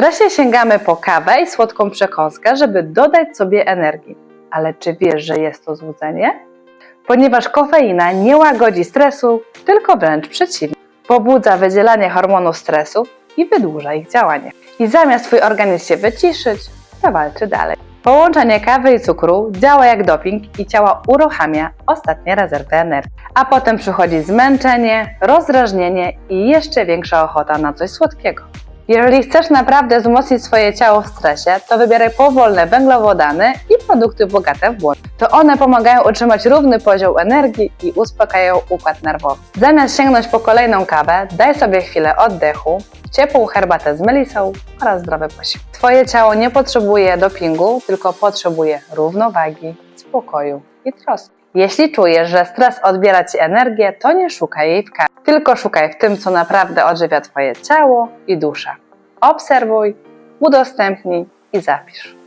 stresie sięgamy po kawę i słodką przekąskę, żeby dodać sobie energii. Ale czy wiesz, że jest to złudzenie? Ponieważ kofeina nie łagodzi stresu, tylko wręcz przeciwnie. Pobudza wydzielanie hormonów stresu i wydłuża ich działanie. I zamiast twój organizm się wyciszyć, zawalczy dalej. Połączenie kawy i cukru działa jak doping i ciała uruchamia ostatnie rezerwy energii. A potem przychodzi zmęczenie, rozdrażnienie i jeszcze większa ochota na coś słodkiego. Jeżeli chcesz naprawdę wzmocnić swoje ciało w stresie, to wybieraj powolne węglowodany i produkty bogate w błonnik. To one pomagają utrzymać równy poziom energii i uspokajają układ nerwowy. Zamiast sięgnąć po kolejną kawę, daj sobie chwilę oddechu, ciepłą herbatę z melisą oraz zdrowy posiłek. Twoje ciało nie potrzebuje dopingu, tylko potrzebuje równowagi, spokoju i troski. Jeśli czujesz, że stres odbiera Ci energię, to nie szukaj jej w kawie, tylko szukaj w tym, co naprawdę odżywia Twoje ciało i duszę. Obserwuj, udostępnij i zapisz.